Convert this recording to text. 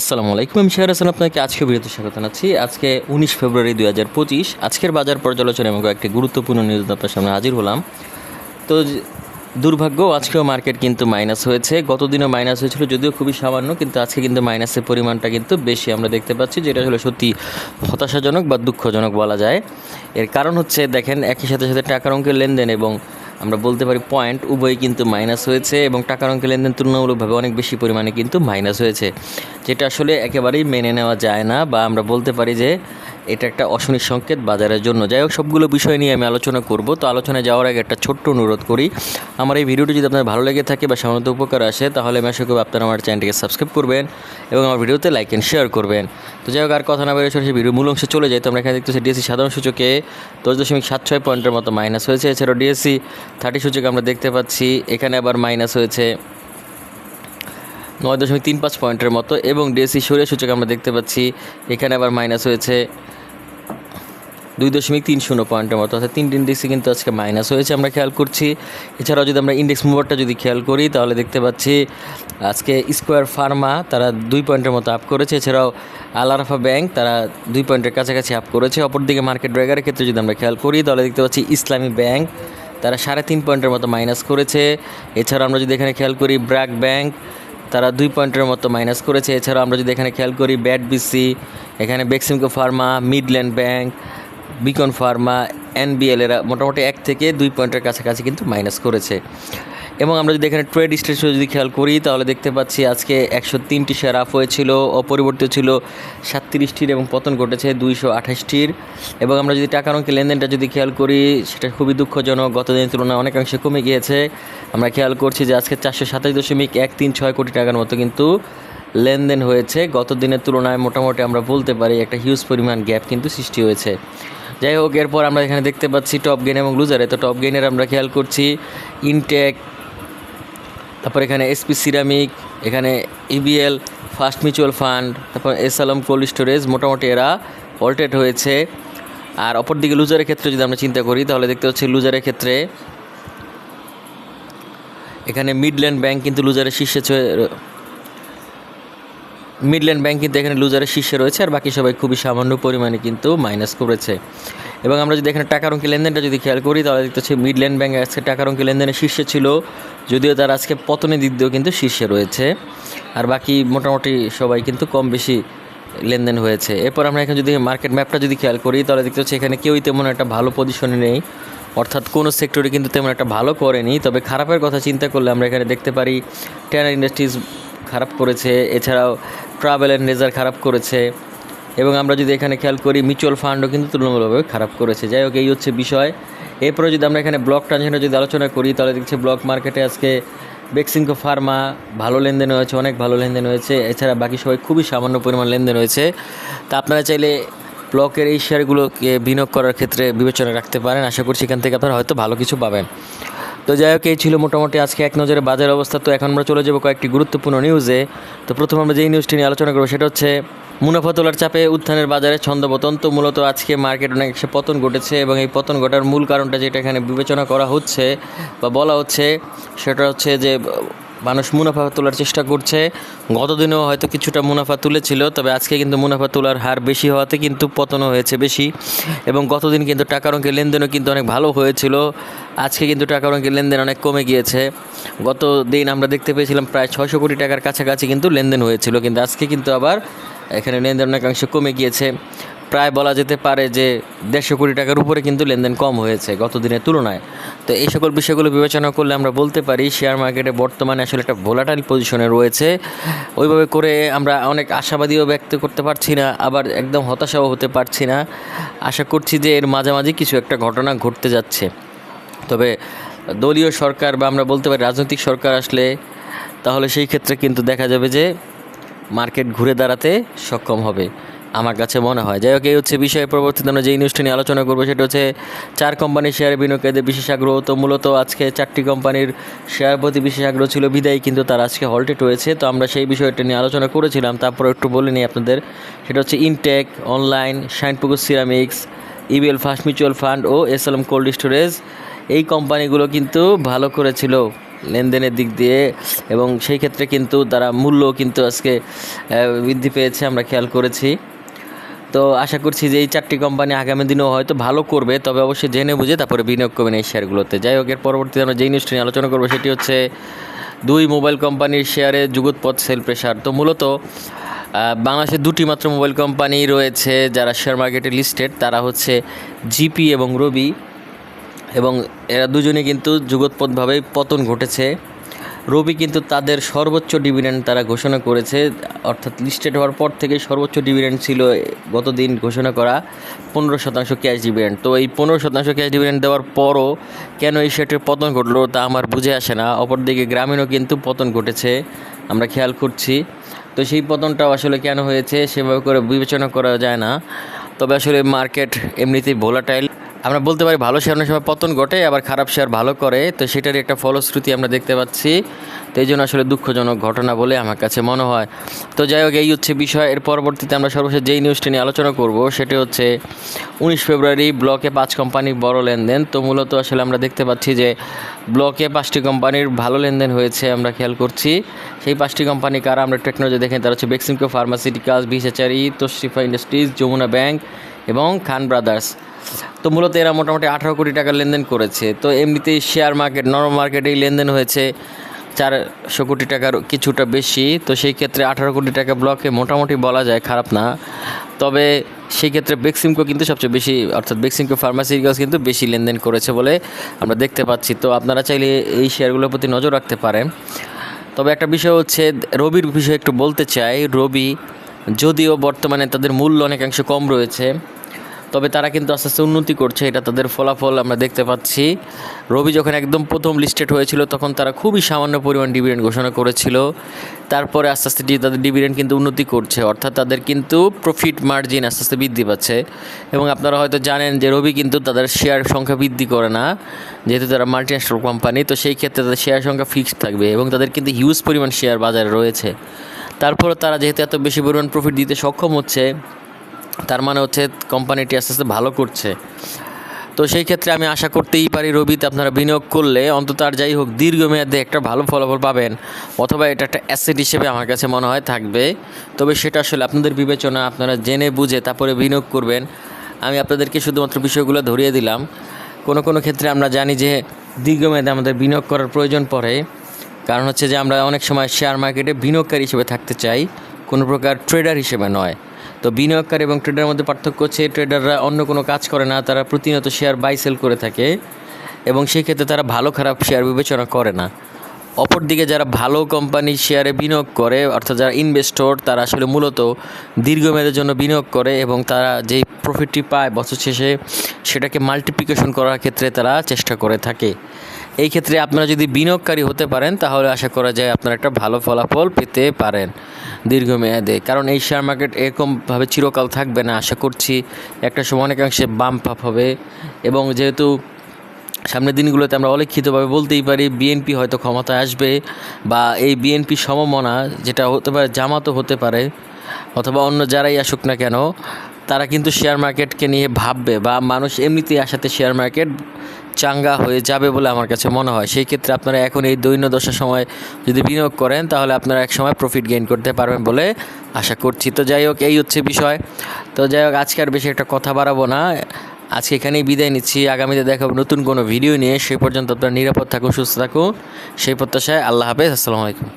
আসসালামু আলাইকুম, আমি শেয়ার হাসান, আপনাকে আজকে বিরত স্বাগত জানাচ্ছি। আজকে উনিশ ফেব্রুয়ারি দুই হাজার পঁচিশ, আজকের বাজার পর্যালোচনা এবং একটি গুরুত্বপূর্ণ নিউজ আপনার সামনে হাজির হলাম। তো দুর্ভাগ্য, আজকেও মার্কেট কিন্তু মাইনাস হয়েছে। গতদিনও মাইনাস হয়েছিল, যদিও খুবই সামান্য, কিন্তু আজকে কিন্তু মাইনাসের পরিমাণটা কিন্তু বেশি আমরা দেখতে পাচ্ছি, যেটা হলো সত্যি হতাশাজনক বা দুঃখজনক বলা যায়। এর কারণ হচ্ছে, দেখেন, একই সাথে সাথে টাকার অঙ্কের লেনদেন এবং আমরা বলতে পারি পয়েন্ট উভয়ই কিন্তু মাইনাস হয়েছে এবং টাকার অঙ্কে লেনদেন তুলনামূলকভাবে অনেক বেশি পরিমাণে কিন্তু মাইনাস হয়েছে। যেটা আসলে একেবারেই মেনে নেওয়া যায় না বা আমরা বলতে পারি যে এটা একটা অশনির সংকেত বাজারের জন্য। যাই হোক, সবগুলো বিষয় নিয়ে আমি আলোচনা করব। তো আলোচনায় যাওয়ার আগে একটা ছোট্ট অনুরোধ করি। আমার এই ভিডিওটি যদি আপনার ভালো লেগে থাকে বা সামান্য উপকার আসে, তাহলে আমি আশা করব আপনারা আমার চ্যানেলটিকে সাবস্ক্রাইব করবেন এবং আমার ভিডিওতে লাইক অ্যান্ড শেয়ার করবেন। তো যাই হোক, আর কথা না বেরোয় সেই ভিডিও মূল অংশে চলে যাই। তো আমরা এখানে দেখতেছি ডিএসসি সাধারণ সূচকে দশ দশমিক সাত ছয় পয়েন্টের মতো মাইনাস হয়েছে। এছাড়াও ডিএসসি থার্টি সূচকে আমরা দেখতে পাচ্ছি। এখানে আবার মাইনাস হয়েছে নয় দশমিক তিন পাঁচ পয়েন্টের মতো। এবং ডিএসসি সূর্য সূচক আমরা দেখতে পাচ্ছি। এখানে আবার মাইনাস হয়েছে দুই দশমিক তিন শূন্য পয়েন্টের মতো। অর্থাৎ তিনটি ইন্ডেক্সে কিন্তু আজকে মাইনাস হয়েছে, আমরা খেয়াল করছি। এছাড়াও যদি আমরা ইন্ডেক্স মুভারটা যদি খেয়াল করি, তাহলে দেখতে পাচ্ছি আজকে স্কোয়ার ফার্মা তারা দুই পয়েন্টের মতো আপ করেছে। এছাড়াও আলারাফা ব্যাংক তারা দুই পয়েন্টের কাছাকাছি আপ করেছে। অপরদিকে মার্কেট ড্রাইগারের ক্ষেত্রে যদি আমরা খেয়াল করি, তাহলে দেখতে পাচ্ছি ইসলামী ব্যাংক তারা সাড়ে তিন পয়েন্টের মতো মাইনাস করেছে। এছাড়াও আমরা যদি এখানে খেয়াল করি ব্র্যাক ব্যাংক তারা দুই পয়েন্টের মতো মাইনাস করেছে। এছাড়াও আমরা যদি এখানে খেয়াল করি ব্যাট বিসি এখানে Beximco pharma Midland bank Beacon pharma NBL এরা মোটামুটি এক থেকে দুই পয়েন্টের কাছাকাছি কিন্তু মাইনাস করেছে। এবং আমরা যদি এখানে ট্রেড স্টেশন যদি খেয়াল করি, তাহলে দেখতে পাচ্ছি আজকে একশো তিনটি শেয়ার আপ হয়েছিল, অপরিবর্তিত ছিল সাতত্রিশটির এবং পতন ঘটেছে দুইশো আঠাশটির। এবং আমরা যদি টাকার অঙ্কে লেনদেনটা যদি খেয়াল করি, সেটা খুবই দুঃখজনক গত দিনের তুলনায় অনেকাংশে কমে গিয়েছে। আমরা খেয়াল করছি যে আজকে চারশো সাতাশ দশমিক এক তিন ছয় কোটি টাকার মতো কিন্তু লেনদেন হয়েছে। গত দিনের তুলনায় মোটামুটি আমরা বলতে পারি একটা হিউজ পরিমাণ গ্যাপ কিন্তু সৃষ্টি হয়েছে। যাই হোক, এরপর আমরা এখানে দেখতে পাচ্ছি টপ গেন এবং লুজারে তো টপ গেনের আমরা খেয়াল করছি ইনটেক তারপর এখানে এসপি সিরামিক এখানে ইবিএল ফার্স্ট মিউচুয়াল ফান্ড তারপর এস আলম কোল্ড স্টোরেজ মোটামুটি এরা অল্টেট হয়েছে। আর অপরদিকে লুজারের ক্ষেত্রে যদি আমরা চিন্তা করি, তাহলে দেখতে পাচ্ছি লুজারের ক্ষেত্রে এখানে মিডল্যান্ড ব্যাংক কিন্তু লুজারের শীর্ষে মিডল্যান্ড ব্যাংক কিন্তু এখানে লুজারের শীর্ষে রয়েছে আর বাকি সবাই খুবই সামান্য পরিমাণে কিন্তু মাইনাস করেছে। এবং আমরা যদি এখানে টাকার অঙ্কি লেনদেনটা যদি খেয়াল করি, তাহলে দেখতে পাচ্ছি মিডল্যান্ড ব্যাংক আজকে টাকার অঙ্কি লেনদেনের শীর্ষে ছিল, যদিও তার আজকে পতনের দিক দিয়েও কিন্তু শীর্ষে রয়েছে। আর বাকি মোটামুটি সবাই কিন্তু কম বেশি লেনদেন হয়েছে। এরপর আমরা এখানে যদি মার্কেট ম্যাপটা যদি খেয়াল করি, তাহলে দেখতে পাচ্ছি এখানে কেউই তেমন একটা ভালো পজিশনে নেই। অর্থাৎ কোনো সেক্টরে কিন্তু তেমন একটা ভালো করেনি। তবে খারাপের কথা চিন্তা করলে আমরা এখানে দেখতে পারি ট্যানার ইন্ডাস্ট্রিজ খারাপ করেছে, এছাড়াও ট্রাভেল অ্যান্ড লেজার খারাপ করেছে, এবং আমরা যদি এখানে খেয়াল করি মিউচুয়াল ফান্ডও কিন্তু তুলনামূলকভাবে খারাপ করেছে। যাই হোক, এই হচ্ছে বিষয়। এরপরে যদি আমরা এখানে ব্লক ট্রানজেকশনে যদি আলোচনা করি, তাহলে দেখছি ব্লক মার্কেটে আজকে বেক্সিংকো ফার্মা ভালো লেনদেন হয়েছে, অনেক ভালো লেনদেন হয়েছে। এছাড়া বাকি সবাই খুবই সামান্য পরিমাণ লেনদেন হয়েছে। তা আপনারা চাইলে ব্লকের এই শেয়ারগুলোকে বিনিয়োগ করার ক্ষেত্রে বিবেচনা রাখতে পারেন। আশা করছি এখান থেকে আপনারা হয়তো ভালো কিছু পাবেন। তো যাই হোক, এই ছিল মোটামুটি আজকে এক নজরে বাজার অবস্থা। তো এখন আমরা চলে যাব কয়েকটি গুরুত্বপূর্ণ নিউজে তো প্রথম আমরা যেই নিউজটি নিয়ে আলোচনা করব, সেটা হচ্ছে মুনাফা তোলার চাপে উত্থানের বাজারে ছন্দপতন তো মূলত আজকে মার্কেট অনেক সে পতন ঘটেছে এবং এই পতন ঘটার মূল কারণটা যেটা এখানে বিবেচনা করা হচ্ছে বা বলা হচ্ছে, সেটা হচ্ছে যে মানুষ মুনাফা তোলার চেষ্টা করছে। গতদিনেও হয়তো কিছুটা মুনাফা তুলেছিল, তবে আজকে কিন্তু মুনাফা তোলার হার বেশি হওয়াতে কিন্তু পতনও হয়েছে বেশি। এবং গতদিন কিন্তু টাকার অঙ্কের লেনদেনও কিন্তু অনেক ভালো হয়েছিল। আজকে কিন্তু টাকার অঙ্কের লেনদেন অনেক কমে গিয়েছে। গত দিন আমরা দেখতে পেয়েছিলাম প্রায় ছয়শো কোটি টাকার কাছাকাছি কিন্তু লেনদেন হয়েছিল, কিন্তু আজকে কিন্তু আবার এখানে লেনদেন অনেকাংশ কমে গিয়েছে। প্রায় বলা যেতে পারে যে দেড়শো কোটি টাকার উপরে কিন্তু লেনদেন কম হয়েছে গত দিনের তুলনায়। তো এই সকল বিষয়গুলো বিবেচনা করলে আমরা বলতে পারি শেয়ার মার্কেটে বর্তমানে আসলে একটা ভোলাটাইল পজিশনে রয়েছে। ওইভাবে করে আমরা অনেক আশাবাদীও ব্যক্ত করতে পারছি না, আবার একদম হতাশাও হতে পারছি না। আশা করছি যে এর মাঝামাঝি কিছু একটা ঘটনা ঘটতে যাচ্ছে। তবে দলীয় সরকার বা আমরা বলতে পারি রাজনৈতিক সরকার আসলে তাহলে সেই ক্ষেত্রে কিন্তু দেখা যাবে যে মার্কেট ঘুরে দাঁড়াতে সক্ষম হবে। আমার কাছে মনে হয়। যাই হোক, এই হচ্ছে বিষয়ে পরবর্তীতে আমরা যেই নিউজটা নিয়ে আলোচনা করব, সেটা হচ্ছে চার কোম্পানির শেয়ারে বিনিয়োগকারীদের বিশেষ আগ্রহ তো মূলত আজকে চারটি কোম্পানির শেয়ার প্রতি বিশেষ আগ্রহ ছিল বিদায়, কিন্তু তার আজকে হলটেড হয়েছে তো আমরা সেই বিষয়টা নিয়ে আলোচনা করেছিলাম। তারপর একটু বলে নিই আপনাদের, সেটা হচ্ছে Intech online Shinepukur ceramics EBL first mutual fund ও এসএলএম কোল্ড স্টোরেজ এই কোম্পানিগুলো কিন্তু ভালো করেছিল লেনদেনের দিক দিয়ে, এবং সেই ক্ষেত্রে কিন্তু তারা মূল্য কিন্তু আজকে বৃদ্ধি পেয়েছে, আমরা খেয়াল করেছি। তো আশা করছি যে এই চারটি কোম্পানি আগামী দিনেও হয়তো ভালো করবে, তবে অবশ্যই জেনে বুঝে তারপরে বিনিয়োগ করবেন এই শেয়ারগুলোতে যাই হোক, এর পরবর্তীতে আমরা যেই নিউজটি নিয়ে আলোচনা করব সেটি হচ্ছে দুই মোবাইল কোম্পানির শেয়ারে যুগোৎপথ সেল প্রেশার তো মূলত বাংলাদেশে দুটি মাত্র মোবাইল কোম্পানি রয়েছে যারা শেয়ার মার্কেটে লিস্টেড তারা হচ্ছে জিপি এবং রবি এবং এরা দুজনে কিন্তু যুগোৎপথভাবেই পতন ঘটেছে। রবি কিন্তু তাদের সর্বোচ্চ ডিভিডেন্ড তারা ঘোষণা করেছে, অর্থাৎ লিস্টেড হওয়ার পর থেকে সর্বোচ্চ ডিভিডেন্ড ছিল গত দিন ঘোষণা করা পনেরো শতাংশ ক্যাশ ডিভিডেন্ড তো এই পনেরো শতাংশ ক্যাশ ডিভিডেন্ড দেওয়ার পরও কেন এই শেয়ারটির পতন ঘটলো তা আমার বুঝে আসে না। অপরদিকে গ্রামীণও কিন্তু পতন ঘটেছে, আমরা খেয়াল করছি। তো সেই পতনটাও আসলে কেন হয়েছে সেভাবে করে বিবেচনা করা যায় না। তবে আসলে মার্কেট এমনিতেই ভোলাটাইল আমরা বলতে পারি ভালো শেয়ার সময় পতন ঘটে, আবার খারাপ শেয়ার ভালো করে। তো সেটারই একটা ফলশ্রুতি আমরা দেখতে পাচ্ছি। তো এই জন্য আসলে দুঃখজনক ঘটনা বলে আমার কাছে মনে হয়। তো যাই হোক, এই হচ্ছে বিষয়। এর পরবর্তীতে আমরা সর্বশেষ যেই নিউজটি নিয়ে আলোচনা করব, সেটি হচ্ছে উনিশ ফেব্রুয়ারি ব্লকে পাঁচ কোম্পানির বড় লেনদেন। তো মূলত আসলে আমরা দেখতে পাচ্ছি যে ব্লকে পাঁচটি কোম্পানির ভালো লেনদেন হয়েছে, আমরা খেয়াল করছি। সেই পাঁচটি কোম্পানি কারা আমরা টেকনোলজি দেখেন তারা হচ্ছে বেক্সিমকো ফার্মাসিউটিক্যালস বিশেচারি তশরিফা ইন্ডাস্ট্রিজ যমুনা ব্যাংক এবং খান ব্রাদার্স তো মূলত এরা মোটামুটি আঠারো কোটি টাকা লেনদেন করেছে। তো এমনিতেই শেয়ার মার্কেট নরম মার্কেটেই লেনদেন হয়েছে চারশো কোটি টাকার কিছুটা বেশি। তো সেই ক্ষেত্রে আঠারো কোটি টাকা ব্লকে মোটামুটি বলা যায় খারাপ না। তবে সেই ক্ষেত্রে বেক্সিমকো কিন্তু সবচেয়ে বেশি, অর্থাৎ বেক্সিমকো ফার্মাসিউটিক্যালস কিন্তু বেশি লেনদেন করেছে বলে আমরা দেখতে পাচ্ছি। তো আপনারা চাইলে এই শেয়ারগুলোর প্রতি নজর রাখতে পারেন। তবে একটা বিষয় হচ্ছে, রবির বিষয়ে একটু বলতে চাই। রবি, যদিও বর্তমানে তাদের মূল্য অনেকাংশ কম রয়েছে তবে তারা কিন্তু আস্তে আস্তে উন্নতি করছে, এটা তাদের ফলাফল আমরা দেখতে পাচ্ছি। রবি যখন একদম প্রথম লিস্টেড হয়েছিল, তখন তারা খুবই সামান্য পরিমাণ ডিভিডেন্ড ঘোষণা করেছিল। তারপরে আস্তে আস্তে তাদের ডিভিডেন্ড কিন্তু উন্নতি করছে, অর্থাৎ তাদের কিন্তু প্রফিট মার্জিন আস্তে আস্তে বৃদ্ধি পাচ্ছে। এবং আপনারা হয়তো জানেন যে রবি কিন্তু তাদের শেয়ার সংখ্যা বৃদ্ধি করে না, যেহেতু তারা মাল্টিন্যাশনাল কোম্পানি তো সেই ক্ষেত্রে তাদের শেয়ার সংখ্যা ফিক্সড থাকবে এবং তাদের কিন্তু হিউজ পরিমাণ শেয়ার বাজারে রয়েছে। তারপরে তারা যেহেতু এত বেশি পরিমাণ প্রফিট দিতে সক্ষম হচ্ছে তার মানে হচ্ছে কোম্পানিটি আস্তে আস্তে ভালো করছে। তো সেই ক্ষেত্রে আমি আশা করতেই পারি রবিতে আপনারা বিনিয়োগ করলে অন্তত আর যাই হোক দীর্ঘমেয়াদে একটা ভালো ফলাফল পাবেন অথবা এটা একটা অ্যাসেট হিসেবে আমার কাছে মনে হয় থাকবে। তবে সেটা আসলে আপনাদের বিবেচনা, আপনারা জেনে বুঝে তারপরে বিনিয়োগ করবেন। আমি আপনাদেরকে শুধুমাত্র বিষয়গুলো ধরিয়ে দিলাম। কোনো কোনো ক্ষেত্রে আমরা জানি যে দীর্ঘমেয়াদে আমাদের বিনিয়োগ করার প্রয়োজন পড়ে। কারণ হচ্ছে যে আমরা অনেক সময় শেয়ার মার্কেটে বিনিয়োগকারী হিসেবে থাকতে চাই। কোনো প্রকার ট্রেডার হিসেবে নয়। তো বিনিয়োগকারী এবং ট্রেডারের মধ্যে পার্থক্য হচ্ছে ট্রেডাররা অন্য কোনো কাজ করে না, তারা প্রতিনিয়ত শেয়ার বাই সেল করে থাকে এবং সেই ক্ষেত্রে তারা ভালো খারাপ শেয়ার বিবেচনা করে না। অপরদিকে যারা ভালো কোম্পানির শেয়ারে বিনিয়োগ করে, অর্থাৎ যারা ইনভেস্টর তারা আসলে মূলত দীর্ঘমেয়াদের জন্য বিনিয়োগ করে এবং তারা যেই প্রফিটটি পায়, বছর শেষে সেটাকে মাল্টিপ্লিকেশন করার ক্ষেত্রে তারা চেষ্টা করে থাকে। এই ক্ষেত্রে আপনারা যদি বিনিয়োগকারী হতে পারেন, তাহলে আশা করা যায় আপনারা একটা ভালো ফলাফল পেতে পারেন দীর্ঘমেয়াদে। কারণ এই শেয়ার মার্কেট এরকমভাবে চিরকাল থাকবে না, আশা করছি একটা সময় অনেকাংশে বাম্প আপ হবে। এবং যেহেতু সামনের দিনগুলোতে আমরা অলিখিতভাবে বলতেই পারি বিএনপি হয়তো ক্ষমতায় আসবে বা এই বিএনপি সমমনা, যেটা হতে পারে জামাতও হতে পারে, অথবা অন্য যারাই আসুক না কেন, তারা কিন্তু শেয়ার মার্কেটকে নিয়ে ভাববে বা মানুষ এমনিতেই আসাতে শেয়ার মার্কেট চাঙ্গা হয়ে যাবে বলে আমার কাছে মনে হয়। সেই ক্ষেত্রে আপনারা এখন এই দৈন্য দশার সময় যদি বিনিয়োগ করেন, তাহলে আপনারা এক সময় প্রফিট গেইন করতে পারবেন বলে আশা করছি। তো যাই হোক, এই হচ্ছে বিষয়। তো যাই হোক, আজকে আর বেশি একটা কথা বাড়াবো না। আজকে এখানেই বিদায় নিচ্ছি। আগামীতে দেখাবো নতুন কোনো ভিডিও নিয়ে। সেই পর্যন্ত আপনারা নিরাপদ থাকুন, সুস্থ থাকুন। সেই প্রত্যাশায় আল্লাহ হাফেজ। আসসালামু আলাইকুম।